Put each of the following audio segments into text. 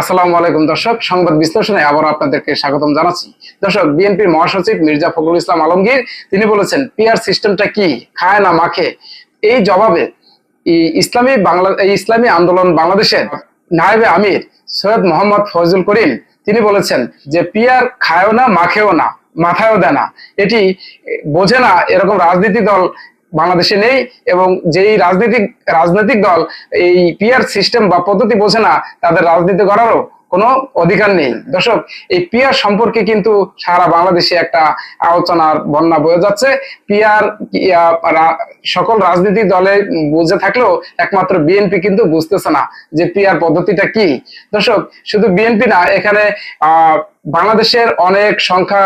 আসসালামু আলাইকুম দর্শক, সংবাদ বিশ্লেষণে আবার আপনাদেরকে স্বাগতম জানাচ্ছি। দর্শক, বিএনপির মহাসচিব মির্জা ফখরুল ইসলাম আলমগীর, তিনি বলেছেন, পিআর সিস্টেমটা কি? খায় না মাখে? এই জবাবে ইসলামী বাংলা, এই ইসলামী আন্দোলন বাংলাদেশের নায়েবে আমির সৈয়দ মোহাম্মদ ফয়জুল করিম, তিনি বলেছেন যে পিয়ার খায়ও না, মাখেও না, মাথায়ও দেয় না। এটি বোঝে না এরকম রাজনীতি দল বাংলাদেশে নেই এবং যেই রাজনৈতিক রাজনৈতিক দল এই পিয়ার সিস্টেম বা পদ্ধতি বোঝে না, তাদের রাজনীতি করারও কোনো অধিকার নেই। দর্শক, এই পিয়ার সম্পর্কে কিন্তু সারা বাংলাদেশে একটা আলোচনার বন্যা বয়ে যাচ্ছে। পিয়ার সকল রাজনৈতিক দলে বুঝে থাকলেও একমাত্র বিএনপি কিন্তু বুঝতেছে না যে পিয়ার পদ্ধতিটা কি। দর্শক, শুধু বিএনপি না, এখানে আহ বাংলাদেশের অনেক সংখ্যা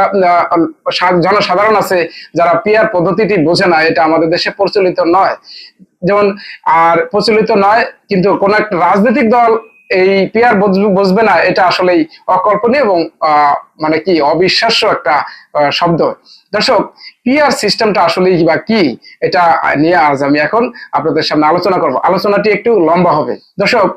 জনসাধারণ আছে যারা পিয়ার পদ্ধতিটি বোঝে না, এটা আমাদের দেশে প্রচলিত নয়। যেমন, আর প্রচলিত নয়, কিন্তু কোন একটা রাজনৈতিক দল এই পিয়ার বুঝবে- না, এটা আসলেই অকল্পনীয় এবং মানে কি, অবিশ্বাস্য একটা শব্দ। দর্শক পিয়ার সিস্টেমটা আসলে বা কি, এটা নিয়ে আজ আমি এখন আপনাদের সামনে আলোচনা করব। আলোচনাটি একটু লম্বা হবে। দর্শক,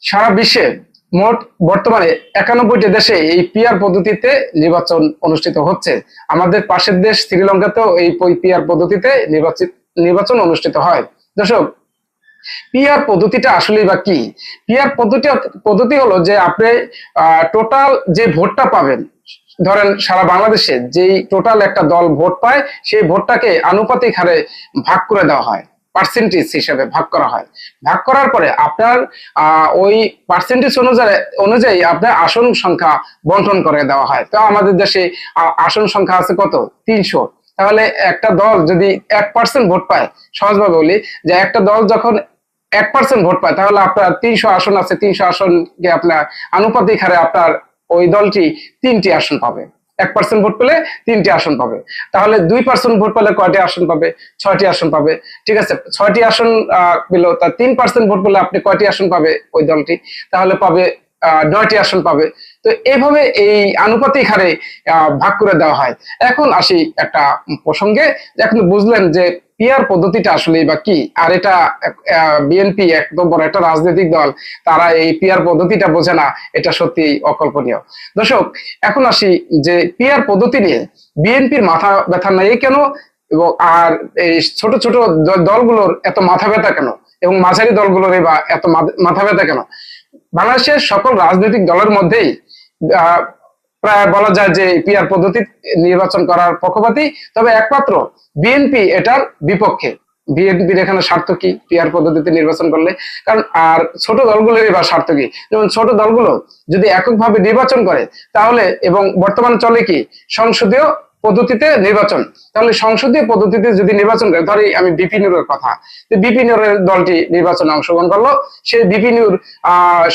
সারা বিশ্বে মোট বর্তমানে একানব্বইটি দেশে এই পিয়ার পদ্ধতিতে নির্বাচন অনুষ্ঠিত হচ্ছে। আমাদের পাশের দেশ শ্রীলঙ্কাতেও এই পিয়ার পদ্ধতিতে নির্বাচিত নির্বাচন অনুষ্ঠিত হয়। দর্শক পিয়ার পদ্ধতিটা আসলে বা কি? পিয়ার পদ্ধতি পদ্ধতি হলো যে আপনি টোটাল যে ভোটটা পাবেন, ধরেন সারা বাংলাদেশে যেই টোটাল একটা দল ভোট পায়, সেই ভোটটাকে আনুপাতিক হারে ভাগ করে দেওয়া হয় পার্সেন্টেজ হিসেবে ভাগ করা হয়। ভাগ করার পরে আপনার ওই পার্সেন্টেজ অনুযায়ী অনুযায়ী আপনার আসন সংখ্যা বন্টন করে দেওয়া হয়। তো আমাদের দেশে আসন সংখ্যা আছে কত? তিনশো। তাহলে একটা দল যদি এক পার্সেন্ট ভোট পায়, সহজভাবে বলি যে একটা দল যখন এক পার্সেন্ট ভোট পায়, তাহলে আপনার তিনশো আসন আছে, তিনশো আসনকে আপনার আনুপাতিক হারে আপনার ওই দলটি তিনটি আসন পাবে। এক পার্সেন্ট ভোট পেলে তিনটি আসন পাবে। তাহলে দুই পার্সেন্ট ভোট পেলে কয়টি আসন পাবে? ছয়টি আসন পাবে। ঠিক আছে? ছয়টি আসন পেল তার তিন পার্সেন্ট ভোট পেলে আপনি কয়টি আসন পাবে ওই দলটি? তাহলে পাবে নয়টি আসন পাবে। তো এইভাবে এই আনুপাতিক হারে ভাগ করে দেওয়া হয়। এখন আসি একটা প্রসঙ্গে। এখন বুঝলেন যে পিয়ার পদ্ধতিটা আসলে বা কি? আর এটা বিএনপি একদম বড় একটা রাজনৈতিক দল, তারা এই পিয়ার পদ্ধতিটা বোঝে না, এটা সত্যি অকল্পনীয়। দর্শক, এখন আসি যে পিয়ার পদ্ধতি নিয়ে। বিএনপির মাথা ব্যথা নেই কেন? এবং আর এই ছোট ছোট দলগুলোর এত মাথা ব্যথা কেন? এবং মাঝারি দলগুলোর বা এত মাথা ব্যথা কেন? বাংলাদেশের সকল রাজনৈতিক দলের মধ্যেই প্রায় বলা যায় যে পিয়ার পদ্ধতি নির্বাচন করার পক্ষপাতী। তবে একমাত্র বিএনপি এটার বিপক্ষে। বিএনপির এখানে স্বার্থ কি পিআর পদ্ধতিতে নির্বাচন করলে? কারণ আর ছোট দলগুলোরই বা স্বার্থ কি? যেমন ছোট দলগুলো যদি এককভাবে নির্বাচন করে, তাহলে এবং বর্তমান চলে কি? সংসদীয় পদ্ধতিতে নির্বাচন। তাহলে সংসদীয় পদ্ধতিতে যদি নির্বাচন করে, ধরি আমি বিপিনুরের কথা। যে বিপিনুরের দলটি নির্বাচনে অংশগ্রহণ করল। সেই বিপিনুর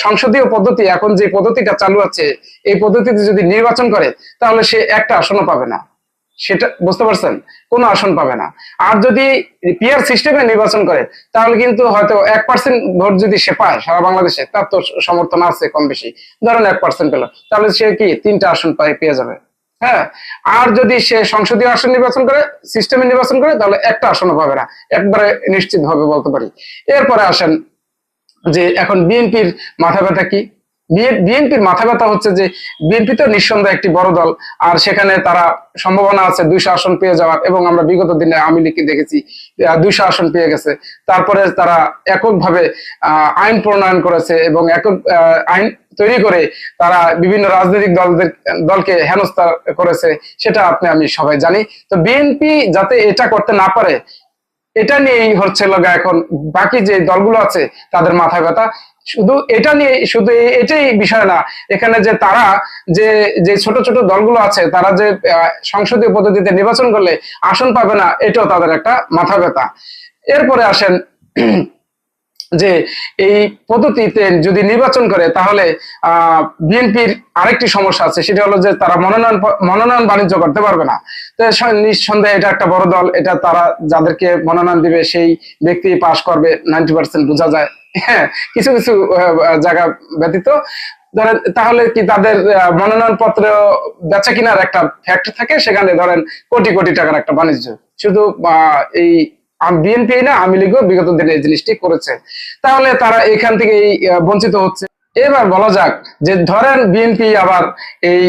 সংসদীয় পদ্ধতি, এখন যে পদ্ধতিটা চালু আছে, এই পদ্ধতিতে যদি নির্বাচন করে, তাহলে সে একটা আসনও পাবে না। সেটা, বুঝতে পারছেন? কোনো আসন পাবে না। আর যদি পিয়ার সিস্টেমে নির্বাচন করে, তাহলে কিন্তু হয়তো এক পার্সেন্ট ভোট যদি সে পায় সারা বাংলাদেশে, তার তো সমর্থন আছে কম বেশি। ধরেন এক পার্সেন্ট পেল, তাহলে সে কি তিনটা আসন পায়, পেয়ে যাবে? হ্যাঁ? আর যদি সে সংসদীয় আসন নির্বাচন করে সিস্টেমে নির্বাচন করে, তাহলে একটা আসন পাবে না। একবারে নিশ্চিত ভাবে বলতে পারি। এরপরে আসেন যে এখন বিএনপির মাথা ব্যথা কি? বিএনপির মাথা ব্যথা হচ্ছে যে বিএনপি তো নিঃসন্দেহে একটি বড় দল, আর সেখানে তারা সম্ভাবনা আছে দুইশো আসন পেয়ে যাওয়ার, এবং আমরা বিগত দিনে আওয়ামী লীগকে দেখেছি দুইশো আসন পেয়ে গেছে। তারপরে তারা এককভাবে আইন প্রণয়ন করেছে এবং একক আইন তৈরি করে তারা বিভিন্ন রাজনৈতিক দলদের, দলকে হেনস্থা করেছে, সেটা আপনি, আমি সবাই জানি। তো বিএনপি যাতে এটা করতে না পারে এটা নিয়েই হচ্ছে লগা এখন। বাকি যে দলগুলো আছে, তাদের মাথা ব্যথা। শুধু এটা নিয়ে, শুধু এটাই বিষয় না। এখানে যে তারা যে যে ছোট ছোট দলগুলো আছে, তারা যে সংসদীয় পদ্ধতিতে নির্বাচন করলে আসন পাবে না, এটাও তাদের একটা মাথা ব্যথা। এরপরে আসেন যে এই পদ্ধতিতে যদি নির্বাচন করে, তাহলে বিএনপির আরেকটি সমস্যা আছে, সেটা হলো যে তারা মনোনয়ন মনোনয়ন বাণিজ্য করতে পারবে না। তো নিঃসন্দেহে এটা একটা বড় দল, এটা তারা যাদেরকে মনোনয়ন দিবে, সেই ব্যক্তি পাশ করবে, নাইনটি পার্সেন্ট বোঝা যায়। হ্যাঁ কিছু কিছু জায়গা ব্যতীত। ধরেন, তাহলে কি তাদের মনোনয়ন পত্র বেচা কিনার একটা ফ্যাক্ট থাকে? সেখানে ধরেন কোটি কোটি টাকার একটা বাণিজ্য। শুধু এই বিএনপি না আওয়ামী লীগও বিগত দিনে এই জিনিসটি করেছে। তাহলে তারা এখান থেকে বঞ্চিত হচ্ছে। এবার বলা যাক যে ধরেন বিএনপি আবার এই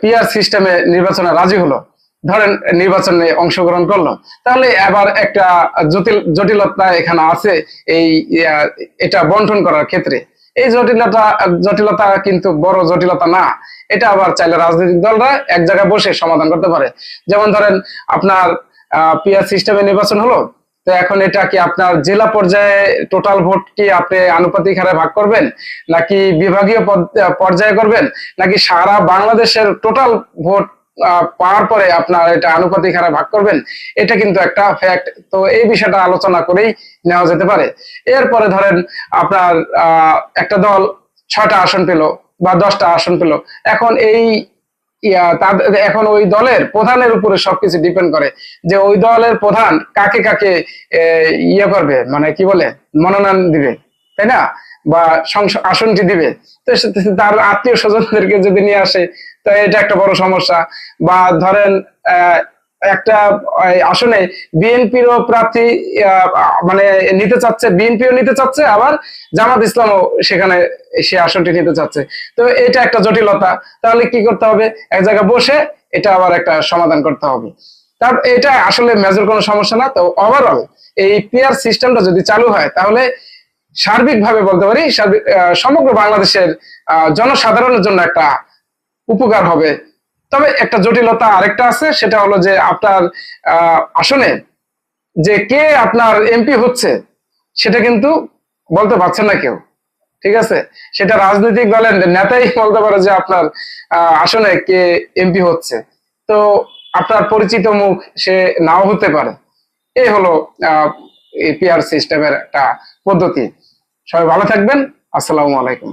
পিআর সিস্টেমে নির্বাচনে রাজি হলো। ধরেন নির্বাচনে অংশগ্রহণ করল। তাহলে এবার একটা জটিল, জটিলতা এখানে আছে এই এটা বন্টন করার ক্ষেত্রে। এই জটিলতা জটিলতা কিন্তু বড় জটিলতা না। এটা আবার চাইলে রাজনৈতিক দলরা এক জায়গায় বসে সমাধান করতে পারে। যেমন ধরেন আপনার পিআর সিস্টেমে নির্বাচন হলো। তো এখন এটা কি আপনার জেলা পর্যায়ে টোটাল ভোট কি আপনি আনুপাতিক হারে ভাগ করবেন? নাকি বিভাগীয় পর্যায়ে করবেন? নাকি সারা বাংলাদেশের টোটাল ভোট পাওয়ার পরে আপনার এটা আনুপাতিক হারে ভাগ করবেন? এটা কিন্তু একটা ফ্যাক্ট তো এই বিষয়টা আলোচনা করেই নেওয়া যেতে পারে। এরপরে ধরেন আপনার একটা দল ছয়টা আসন পেল বা দশটা আসন পেল। এখন এই এখন ওই দলের প্রধানের উপরে সবকিছু ডিপেন্ড করে যে ওই দলের প্রধান কাকে কাকে ইয়ে করবে মানে কি বলে, মনোনয়ন দিবে, তাই না? বা আসনটি দিবে। তো তার আত্মীয় স্বজনদেরকে যদি নিয়ে আসে, তো এটা একটা বড় সমস্যা। বা ধরেন একটা আসনে বিএনপিরও প্রার্থী মানে নিতে চাচ্ছে, বিএনপিও নিতে চাচ্ছে, আবার জামাত ইসলামও সেখানে সে আসনটি নিতে চাচ্ছে। তো এটা একটা জটিলতা। তাহলে কি করতে হবে? এক জায়গায় বসে এটা আবার একটা সমাধান করতে হবে। তার, এটা আসলে মেজর কোনো সমস্যা না। তো ওভারঅল এই পিআর সিস্টেমটা যদি চালু হয়, তাহলে সার্বিকভাবে বলতে পারি সমগ্র বাংলাদেশের জনসাধারণের জন্য একটা উপকার হবে তবে একটা জটিলতা আরেকটা আছে, সেটা হলো যে আপনার আসনে যে কে আপনার এমপি হচ্ছে, সেটা কিন্তু বলতে পারছে না কেউ, ঠিক আছে? সেটা রাজনৈতিক দলের নেতাই বলতে পারে যে আপনার আসনে কে এমপি হচ্ছে। তো আপনার পরিচিত মুখ সে নাও হতে পারে। এই হলো পিআর সিস্টেমের একটা পদ্ধতি। সবাই ভালো থাকবেন। আসসালামু আলাইকুম।